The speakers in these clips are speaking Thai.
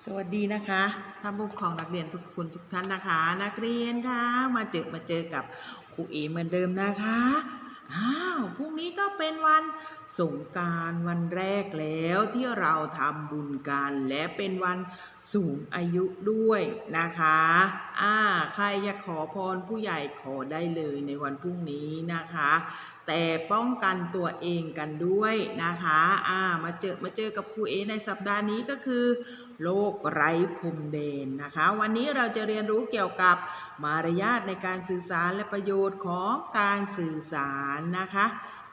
สวัสดีนะคะท่านผู้ปกครองนักเรียนทุกคนทุกท่านนะคะ นักเรียนคะมาเจอมาเจอกับครูเอเหมือนเดิมนะคะอ้าวพรุ่งนี้ก็เป็นวันสงการวันแรกแล้วที่เราทำบุญกันและเป็นวันสูงอายุด้วยนะคะอ่า ใครอยากขอพรผู้ใหญ่ขอได้เลยในวันพรุ่งนี้นะคะ แต่ป้องกันตัวเองกันด้วยนะคะอ่ามาเจอมาเจอกับครูเอในสัปดาห์นี้ก็คือโลกไร้พรมแดนนะคะ วันนี้เราจะเรียนรู้เกี่ยวกับมารยาทในการสื่อสารและประโยชน์ของการสื่อสารนะคะ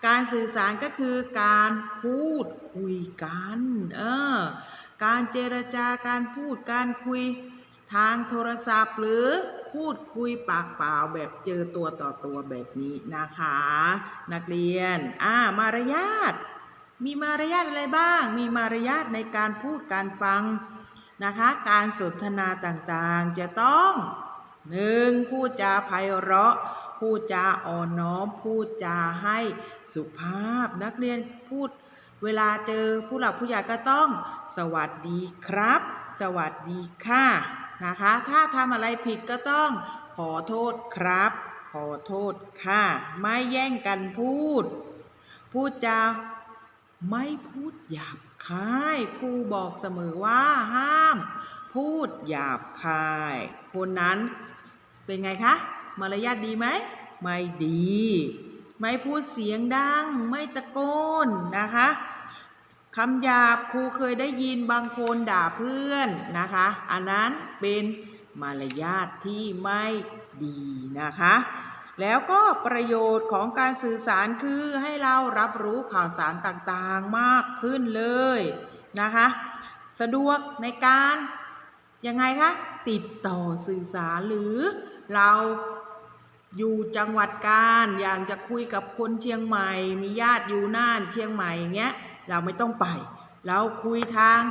การสื่อสารก็คือการพูดคุยกันเออการเจรจาการพูดการคุยทางโทรศัพท์หรือ พูดคุยปากเปล่าแบบเจอตัวต่อตัวแบบนี้นะคะ นักเรียนอ่ามารยาทมีมารยาทอะไรบ้าง มีมารยาทในการพูดการฟังนะคะ การสนทนาต่างๆ จะต้องหนึ่งพูดจาไพเราะ พูดจาอ่อนน้อม พูดจาให้สุภาพ นักเรียนพูดเวลาเจอผู้หลักผู้ใหญ่ก็ต้อง สวัสดีครับ สวัสดีค่ะ นะคะ ถ้าทำอะไรผิดก็ต้องขอโทษครับ ขอโทษค่ะ ไม่แย่งกันพูด พูดจาไม่พูดหยาบคายครูบอกเสมอว่าห้าม พูดหยาบคาย คนนั้นเป็นไงคะ มารยาทดีไหม ไม่ดี ไม่พูดเสียงดัง ไม่ตะโกนนะคะ คำหยาบครูเคยได้ยินบางคนด่าเพื่อนนะคะ อันนั้นเป็นมารยาทที่ไม่ดีนะคะ แล้วก็ประโยชน์ของการสื่อสารคือให้เรารับรู้ข่าวสารต่างๆมากขึ้นเลยนะคะ สะดวกในการยังไงคะ ติดต่อสื่อสารหรือเราอยู่จังหวัดการอยากจะคุยกับคนเชียงใหม่ มีญาติอยู่น่านเชียงใหม่อย่างเงี้ย เราไม่ต้องไป เราคุยทาง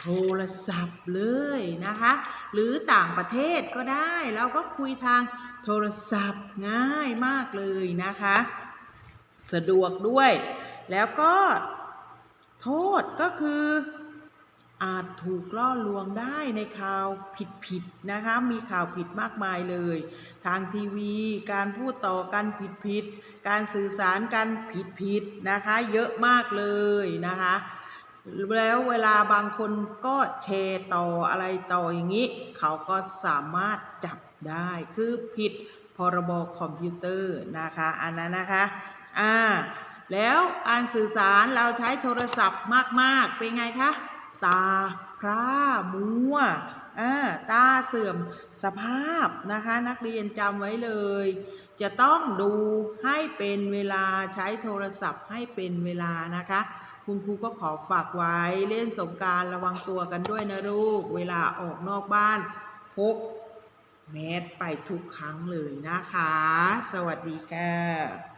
โทรศัพท์เลยนะคะ หรือต่างประเทศก็ได้ เราก็คุยทางโทรศัพท์ง่ายมากเลยนะคะ สะดวกด้วย แล้วก็โทษก็คือ อาจถูกล่อลวงได้ในข่าวผิดๆนะคะ มีข่าวผิดมากมายเลย ทางทีวี การพูดต่อกันผิดๆ การสื่อสารกันผิดๆนะคะ เยอะมากเลยนะคะ แล้วเวลาบางคนก็แชร์ต่ออะไรต่ออย่างนี้ เขาก็สามารถจับได้ คือผิดพรบคอมพิวเตอร์นะคะ อันนั้นนะคะ อ่า แล้วการสื่อสารเราใช้โทรศัพท์มาก ๆ เป็นไงคะ ตาพร่ามัวตาเสื่อมสภาพนะคะ นักเรียนจำไว้เลย จะต้องดูให้เป็นเวลาใช้โทรศัพท์ให้เป็นเวลานะคะ คุณครูก็ขอฝากไว้เล่นสงการระวังตัวกันด้วยนะลูก เวลาออกนอกบ้านพกแมสไปทุกครั้งเลยนะคะ สวัสดีค่ะ